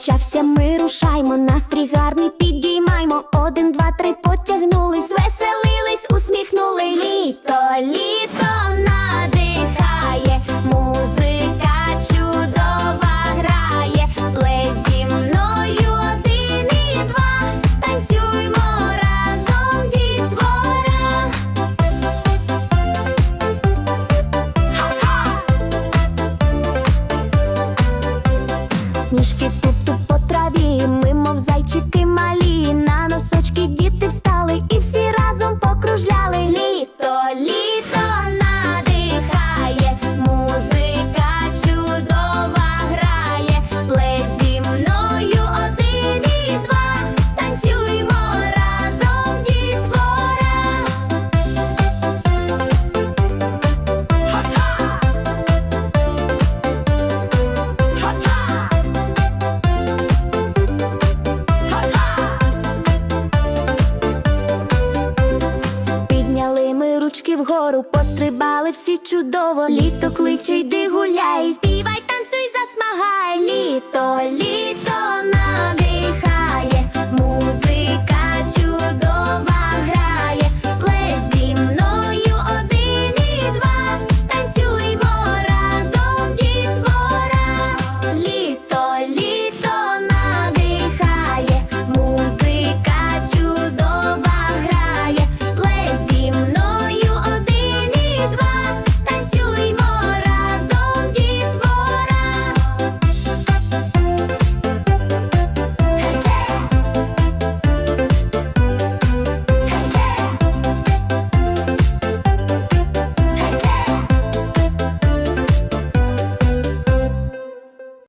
почався, ми рушаймо, настрій гарний підіймаймо. Один, два, три, потягнулись, веселились, усміхнули. Літо, літо надихає, музика чудова грає. Плей зі мною один і два. Танцюймо разом, дітвора. Ніжки вгору, пострибали всі чудово. Літо кличе, йди гуляй, співай, літо.